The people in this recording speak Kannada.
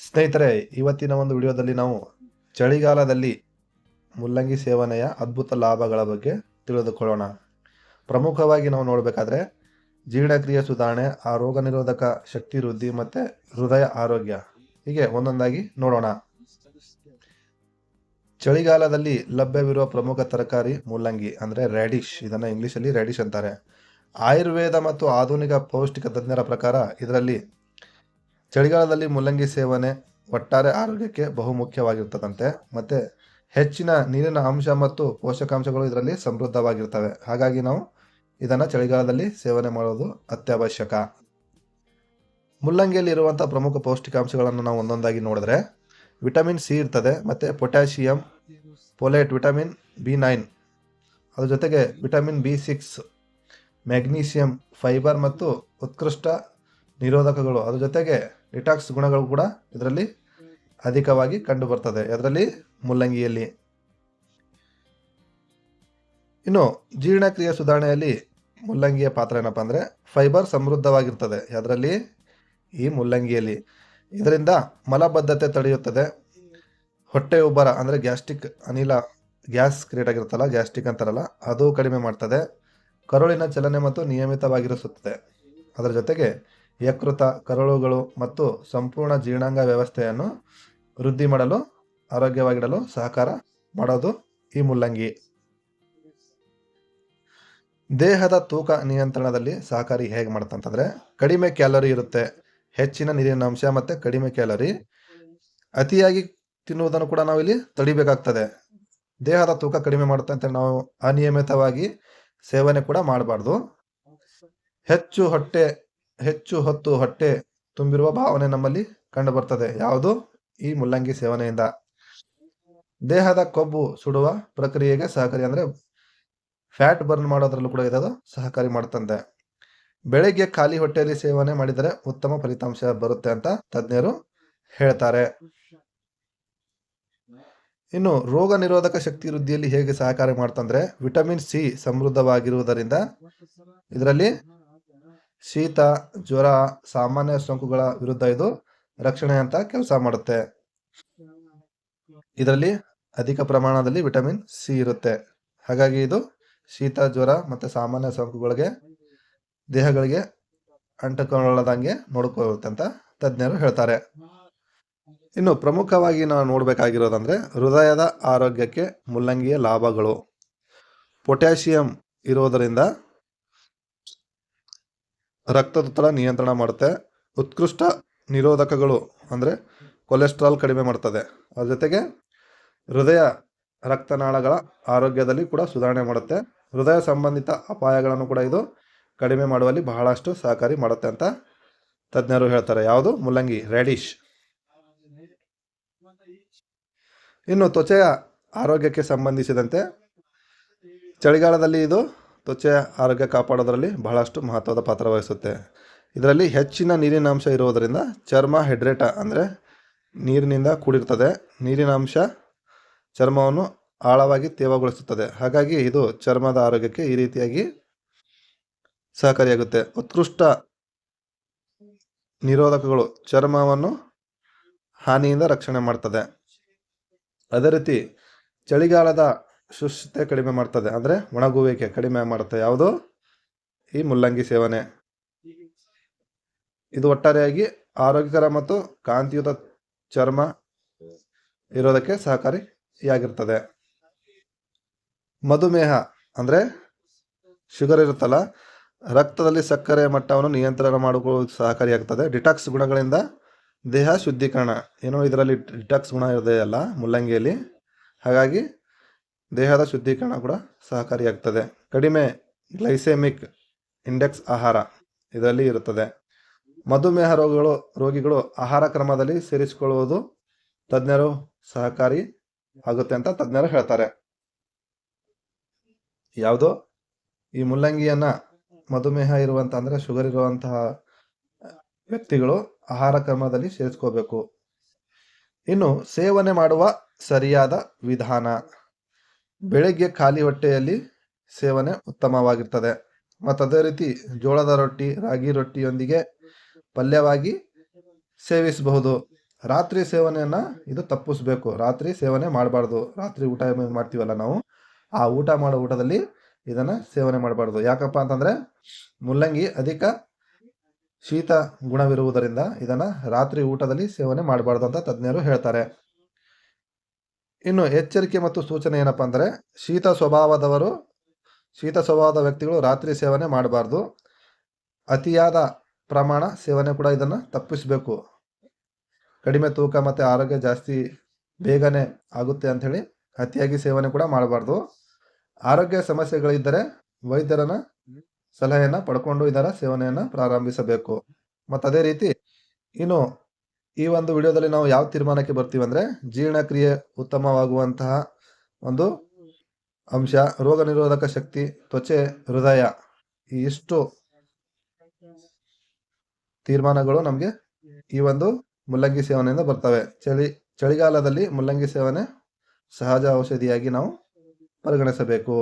ಸ್ನೇಹಿತರೆ, ಇವತ್ತಿನ ಒಂದು ವಿಡಿಯೋದಲ್ಲಿ ನಾವು ಚಳಿಗಾಲದಲ್ಲಿ ಮುಲ್ಲಂಗಿ ಸೇವನೆಯ ಅದ್ಭುತ ಲಾಭಗಳ ಬಗ್ಗೆ ತಿಳಿದುಕೊಳ್ಳೋಣ. ಪ್ರಮುಖವಾಗಿ ನಾವು ನೋಡಬೇಕಾದ್ರೆ, ಜೀರ್ಣಕ್ರಿಯೆ ಸುಧಾರಣೆ ಆ ರೋಗ ನಿರೋಧಕ ಶಕ್ತಿ ವೃದ್ಧಿ ಮತ್ತು ಹೃದಯ ಆರೋಗ್ಯ. ಹೀಗೆ ಒಂದೊಂದಾಗಿ ನೋಡೋಣ. ಚಳಿಗಾಲದಲ್ಲಿ ಲಭ್ಯವಿರುವ ಪ್ರಮುಖ ತರಕಾರಿ ಮುಲ್ಲಂಗಿ, ಅಂದರೆ ರ್ಯಾಡಿಶ್ ಇದನ್ನು ಇಂಗ್ಲೀಷಲ್ಲಿ ರ್ಯಾಡಿಶ್ ಅಂತಾರೆ. ಆಯುರ್ವೇದ ಮತ್ತು ಆಧುನಿಕ ಪೌಷ್ಟಿಕ ತಜ್ಞರ ಪ್ರಕಾರ ಇದರಲ್ಲಿ ಚಳಿಗಾಲದಲ್ಲಿ ಮುಲ್ಲಂಗಿ ಸೇವನೆ ಒಟ್ಟಾರೆ ಆರೋಗ್ಯಕ್ಕೆ ಬಹುಮುಖ್ಯವಾಗಿರ್ತದಂತೆ. ಮತ್ತು ಹೆಚ್ಚಿನ ನೀರಿನ ಅಂಶ ಮತ್ತು ಪೋಷಕಾಂಶಗಳು ಇದರಲ್ಲಿ ಸಮೃದ್ಧವಾಗಿರ್ತವೆ. ಹಾಗಾಗಿ ನಾವು ಇದನ್ನು ಚಳಿಗಾಲದಲ್ಲಿ ಸೇವನೆ ಮಾಡೋದು ಅತ್ಯವಶ್ಯಕ. ಮುಲ್ಲಂಗಿಯಲ್ಲಿ ಇರುವಂಥ ಪ್ರಮುಖ ಪೌಷ್ಟಿಕಾಂಶಗಳನ್ನು ನಾವು ಒಂದೊಂದಾಗಿ ನೋಡಿದ್ರೆ ವಿಟಮಿನ್ ಸಿ ಇರ್ತದೆ, ಮತ್ತು potassium, folate vitamin B nine, ಅದ್ರ ಜೊತೆಗೆ vitamin B six magnesium fibre ಮತ್ತು ಉತ್ಕೃಷ್ಟ ನಿರೋಧಕಗಳು. ಅದ್ರ ಜೊತೆಗೆ ಡಿಟಾಕ್ಸ್ ಗುಣಗಳು ಕೂಡ ಇದರಲ್ಲಿ ಅಧಿಕವಾಗಿ ಕಂಡು ಬರ್ತದೆ ಅದರಲ್ಲಿ ಮುಲ್ಲಂಗಿಯಲ್ಲಿ. ಇನ್ನು ಜೀರ್ಣಕ್ರಿಯೆ ಸುಧಾರಣೆಯಲ್ಲಿ ಮುಲ್ಲಂಗಿಯ ಪಾತ್ರ ಏನಪ್ಪ ಅಂದರೆ ಫೈಬರ್ ಸಮೃದ್ಧವಾಗಿರ್ತದೆ. ಅದರಲ್ಲಿ ಈ ಮುಲ್ಲಂಗಿಯಲ್ಲಿ. ಇದರಿಂದ ಮಲಬದ್ಧತೆ ತಡೆಯುತ್ತದೆ. ಹೊಟ್ಟೆ ಉಬ್ಬರ ಅಂದರೆ ಗ್ಯಾಸ್ಟ್ರಿಕ್ ಅನಿಲ, ಗ್ಯಾಸ್ ಕ್ರಿಯೇಟ್ ಆಗಿರುತ್ತಲ್ಲ, ಗ್ಯಾಸ್ಟ್ರಿಕ್ ಅಂತಾರಲ್ಲ, ಅದು ಕಡಿಮೆ ಮಾಡ್ತದೆ. ಕರುಳಿನ ಚಲನೆ ಮತ್ತು ನಿಯಮಿತವಾಗಿರಿಸುತ್ತದೆ. ಅದರ ಜೊತೆಗೆ ಯಕೃತ ಕರುಳುಗಳು ಮತ್ತು ಸಂಪೂರ್ಣ ಜೀರ್ಣಾಂಗ ವ್ಯವಸ್ಥೆಯನ್ನು ವೃದ್ಧಿ ಮಾಡಲು, ಆರೋಗ್ಯವಾಗಿಡಲು ಸಹಕಾರ ಮಾಡೋದು ಈ ಮುಲ್ಲಂಗಿ ದೇಹದ ತೂಕ ನಿಯಂತ್ರಣದಲ್ಲಿ ಸಹಕಾರಿ ಹೇಗೆ ಮಾಡುತ್ತೆ ಅಂತಂದ್ರೆ ಕಡಿಮೆ ಕ್ಯಾಲರಿ ಇರುತ್ತೆ, ಹೆಚ್ಚಿನ ನೀರಿನ ಅಂಶ ಮತ್ತೆ ಕಡಿಮೆ ಕ್ಯಾಲರಿ. ಅತಿಯಾಗಿ ತಿನ್ನುವುದನ್ನು ಕೂಡ ನಾವಿಲ್ಲಿ ತಡಿಬೇಕಾಗ್ತದೆ. ದೇಹದ ತೂಕ ಕಡಿಮೆ ಮಾಡುತ್ತೆ ಅಂತ ನಾವು ಅನಿಯಮಿತವಾಗಿ ಸೇವನೆ ಕೂಡ ಮಾಡಬಾರ್ದು. ಹೆಚ್ಚು ಹೊಟ್ಟೆ ಹೆಚ್ಚು ಹೊತ್ತು ಹೊಟ್ಟೆ ತುಂಬಿರುವ ಭಾವನೆ ನಮ್ಮಲ್ಲಿ ಕಂಡು ಬರ್ತದೆ ಯಾವುದು? ಈ ಮುಲ್ಲಂಗಿ ಸೇವನೆಯಿಂದ. ದೇಹದ ಕೊಬ್ಬು ಸುಡುವ ಪ್ರಕ್ರಿಯೆಗೆ ಸಹಕಾರಿ ಅಂದ್ರೆ ಫ್ಯಾಟ್ ಬರ್ನ್ ಮಾಡೋದ್ರಲ್ಲೂ ಕೂಡ ಇದದು ಸಹಕಾರಿ ಮಾಡುತ್ತಂತೆ. ಬೆಳಗ್ಗೆ ಖಾಲಿ ಹೊಟ್ಟೆಯಲ್ಲಿ ಸೇವನೆ ಮಾಡಿದರೆ ಉತ್ತಮ ಫಲಿತಾಂಶ ಬರುತ್ತೆ ಅಂತ ತಜ್ಞರು ಹೇಳ್ತಾರೆ. ಇನ್ನು ರೋಗ ನಿರೋಧಕ ಶಕ್ತಿ ವೃದ್ಧಿಯಲ್ಲಿ ಹೇಗೆ ಸಹಕಾರಿ ಮಾಡ್ತಂದ್ರೆ, ವಿಟಮಿನ್ ಸಿ ಸಮೃದ್ಧವಾಗಿರುವುದರಿಂದ ಇದರಲ್ಲಿ ಶೀತ, ಜ್ವರ, ಸಾಮಾನ್ಯ ಸೋಂಕುಗಳ ವಿರುದ್ಧ ಇದು ರಕ್ಷಣೆ ಅಂತ ಕೆಲಸ ಮಾಡುತ್ತೆ. ಇದರಲ್ಲಿ ಅಧಿಕ ಪ್ರಮಾಣದಲ್ಲಿ ವಿಟಮಿನ್ ಸಿ ಇರುತ್ತೆ. ಹಾಗಾಗಿ ಇದು ಶೀತ, ಜ್ವರ ಮತ್ತು ಸಾಮಾನ್ಯ ಸೋಂಕುಗಳಿಗೆ, ದೇಹಗಳಿಗೆ ಅಂಟಕೊಳ್ಳದಂಗೆ ನೋಡ್ಕೊಳ್ಳುತ್ತೆ ಅಂತ ತಜ್ಞರು ಹೇಳ್ತಾರೆ. ಇನ್ನು ಪ್ರಮುಖವಾಗಿ ನಾವು ನೋಡಬೇಕಾಗಿರೋದಂದ್ರೆ ಹೃದಯದ ಆರೋಗ್ಯಕ್ಕೆ ಮುಲ್ಲಂಗಿಯ ಲಾಭಗಳು. ಪೊಟ್ಯಾಷಿಯಂ ಇರೋದರಿಂದ ರಕ್ತದೊತ್ತಡ ನಿಯಂತ್ರಣ ಮಾಡುತ್ತೆ. ಉತ್ಕೃಷ್ಟ ನಿರೋಧಕಗಳು ಅಂದರೆ ಕೊಲೆಸ್ಟ್ರಾಲ್ ಕಡಿಮೆ ಮಾಡ್ತದೆ. ಅದ್ರ ಜೊತೆಗೆ ಹೃದಯ ರಕ್ತನಾಳಗಳ ಆರೋಗ್ಯದಲ್ಲಿ ಕೂಡ ಸುಧಾರಣೆ ಮಾಡುತ್ತೆ. ಹೃದಯ ಸಂಬಂಧಿತ ಅಪಾಯಗಳನ್ನು ಕೂಡ ಇದು ಕಡಿಮೆ ಮಾಡುವಲ್ಲಿ ಬಹಳಷ್ಟು ಸಹಕಾರಿ ಮಾಡುತ್ತೆ ಅಂತ ತಜ್ಞರು ಹೇಳ್ತಾರೆ. ಯಾವುದು? ಮುಲ್ಲಂಗಿ, ರೆಡಿಶ್. ಇನ್ನು ತ್ವಚೆಯ ಆರೋಗ್ಯಕ್ಕೆ ಸಂಬಂಧಿಸಿದಂತೆ ಚಳಿಗಾಲದಲ್ಲಿ ಇದು ತ್ವಚೆಯ ಆರೋಗ್ಯ ಕಾಪಾಡೋದರಲ್ಲಿ ಬಹಳಷ್ಟು ಮಹತ್ವದ ಪಾತ್ರ ವಹಿಸುತ್ತೆ. ಇದರಲ್ಲಿ ಹೆಚ್ಚಿನ ನೀರಿನ ಅಂಶ ಇರುವುದರಿಂದ ಚರ್ಮ ಹೆಡ್ರೇಟ ಅಂದರೆ ನೀರಿನಿಂದ ಕೂಡಿರ್ತದೆ. ನೀರಿನ ಅಂಶ ಚರ್ಮವನ್ನು ಆಳವಾಗಿ ತೇವಗೊಳಿಸುತ್ತದೆ. ಹಾಗಾಗಿ ಇದು ಚರ್ಮದ ಆರೋಗ್ಯಕ್ಕೆ ಈ ರೀತಿಯಾಗಿ ಸಹಕಾರಿಯಾಗುತ್ತೆ. ಉತ್ಕೃಷ್ಟ ನಿರೋಧಕಗಳು ಚರ್ಮವನ್ನು ಹಾನಿಯಿಂದ ರಕ್ಷಣೆ ಮಾಡ್ತದೆ. ಅದೇ ರೀತಿ ಚಳಿಗಾಲದ ಶುಷ್ಕತೆ ಕಡಿಮೆ ಮಾಡ್ತದೆ. ಅಂದರೆ ಒಣಗುವಿಕೆ ಕಡಿಮೆ ಮಾಡುತ್ತೆ. ಯಾವುದು? ಈ ಮುಲ್ಲಂಗಿ ಸೇವನೆ. ಇದು ಒಟ್ಟಾರೆಯಾಗಿ ಆರೋಗ್ಯಕರ ಮತ್ತು ಕಾಂತಿಯುತ ಚರ್ಮ ಇರೋದಕ್ಕೆ ಸಹಕಾರಿಯಾಗಿರ್ತದೆ. ಮಧುಮೇಹ ಅಂದರೆ ಶುಗರ್ ಇರುತ್ತಲ್ಲ, ರಕ್ತದಲ್ಲಿ ಸಕ್ಕರೆ ಮಟ್ಟವನ್ನು ನಿಯಂತ್ರಣ ಮಾಡಿಕೊಳ್ಳೋದು ಸಹಕಾರಿಯಾಗ್ತದೆ. ಡಿಟಾಕ್ಸ್ ಗುಣಗಳಿಂದ ದೇಹ ಶುದ್ಧೀಕರಣ. ಏನೋ ಇದರಲ್ಲಿ ಡಿಟಾಕ್ಸ್ ಗುಣ ಇದೆಯಲ್ಲ ಮುಲ್ಲಂಗಿಯಲ್ಲಿ. ಹಾಗಾಗಿ ದೇಹದ ಶುದ್ಧೀಕರಣ ಕೂಡ ಸಹಕಾರಿಯಾಗ್ತದೆ. ಕಡಿಮೆ ಗ್ಲೈಸೆಮಿಕ್ ಇಂಡೆಕ್ಸ್ ಆಹಾರ ಇದರಲ್ಲಿ ಇರುತ್ತದೆ. ಮಧುಮೇಹ ರೋಗಗಳು, ರೋಗಿಗಳು ಆಹಾರ ಕ್ರಮದಲ್ಲಿ ಸೇರಿಸಿಕೊಳ್ಳುವುದು ತಜ್ಞರು ಸಹಕಾರಿ ಆಗುತ್ತೆ ಅಂತ ತಜ್ಞರು ಹೇಳ್ತಾರೆ. ಯಾವುದು ಈ ಮುಲ್ಲಂಗಿಯನ್ನ ಮಧುಮೇಹ ಇರುವಂತ ಅಂದ್ರೆ ಶುಗರ್ ಇರುವಂತಹ ವ್ಯಕ್ತಿಗಳು ಆಹಾರ ಕ್ರಮದಲ್ಲಿ ಸೇರಿಸ್ಕೋಬೇಕು. ಇನ್ನು ಸೇವನೆ ಮಾಡುವ ಸರಿಯಾದ ವಿಧಾನ ಬೆಳಗ್ಗೆ ಖಾಲಿ ಹೊಟ್ಟೆಯಲ್ಲಿ ಸೇವನೆ ಉತ್ತಮವಾಗಿರ್ತದೆ. ಮತ್ತು ಅದೇ ರೀತಿ ಜೋಳದ ರೊಟ್ಟಿ, ರಾಗಿ ರೊಟ್ಟಿಯೊಂದಿಗೆ ಪಲ್ಯವಾಗಿ ಸೇವಿಸಬಹುದು. ರಾತ್ರಿ ಸೇವನೆಯನ್ನು ಇದು ತಪ್ಪಿಸ್ಬೇಕು. ರಾತ್ರಿ ಸೇವನೆ ಮಾಡಬಾರ್ದು. ರಾತ್ರಿ ಊಟ ಮಾಡ್ತೀವಲ್ಲ ನಾವು, ಆ ಊಟ ಮಾಡೋ ಊಟದಲ್ಲಿ ಇದನ್ನು ಸೇವನೆ ಮಾಡಬಾರ್ದು. ಯಾಕಪ್ಪ ಅಂತಂದರೆ ಮುಲ್ಲಂಗಿ ಅಧಿಕ ಶೀತ ಗುಣವಿರುವುದರಿಂದ ಇದನ್ನು ರಾತ್ರಿ ಊಟದಲ್ಲಿ ಸೇವನೆ ಮಾಡಬಾರ್ದು ಅಂತ ತಜ್ಞರು ಹೇಳ್ತಾರೆ. ಇನ್ನು ಎಚ್ಚರಿಕೆ ಮತ್ತು ಸೂಚನೆ ಏನಪ್ಪ ಅಂದರೆ, ಶೀತ ಸ್ವಭಾವದವರು, ಶೀತ ಸ್ವಭಾವದ ವ್ಯಕ್ತಿಗಳು ರಾತ್ರಿ ಸೇವನೆ ಮಾಡಬಾರ್ದು. ಅತಿಯಾದ ಪ್ರಮಾಣ ಸೇವನೆ ಕೂಡ ಇದನ್ನು ತಪ್ಪಿಸಬೇಕು. ಕಡಿಮೆ ತೂಕ ಮತ್ತು ಆರೋಗ್ಯ ಜಾಸ್ತಿ ಬೇಗನೆ ಆಗುತ್ತೆ ಅಂತ ಹೇಳಿ ಅತಿಯಾಗಿ ಸೇವನೆ ಕೂಡ ಮಾಡಬಾರ್ದು. ಆರೋಗ್ಯ ಸಮಸ್ಯೆಗಳಿದ್ದರೆ ವೈದ್ಯರನ್ನು ಸಲಹೆಯನ್ನು ಪಡ್ಕೊಂಡು ಇದರ ಸೇವನೆಯನ್ನು ಪ್ರಾರಂಭಿಸಬೇಕು. ಮತ್ತು ಅದೇ ರೀತಿ ಇನ್ನು ಈ ಒಂದು ವಿಡಿಯೋದಲ್ಲಿ ನಾವು ಯಾವ ತೀರ್ಮಾನಕ್ಕೆ ಬರ್ತೀವಿ ಅಂದ್ರೆ ಜೀರ್ಣಕ್ರಿಯೆ ಉತ್ತಮವಾಗುವಂತಹ ಒಂದು ಅಂಶ, ರೋಗ ನಿರೋಧಕ ಶಕ್ತಿ, ತ್ವಚೆ, ಹೃದಯ ಇಷ್ಟು ತೀರ್ಮಾನಗಳು ನಮಗೆ ಈ ಒಂದು ಮುಲ್ಲಂಗಿ ಸೇವನೆಯಿಂದ ಬರ್ತವೆ. ಚಳಿ, ಚಳಿಗಾಲದಲ್ಲಿ ಮುಲ್ಲಂಗಿ ಸೇವನೆ ಸಹಜ ಔಷಧಿಯಾಗಿ ನಾವು ಪರಿಗಣಿಸಬೇಕು.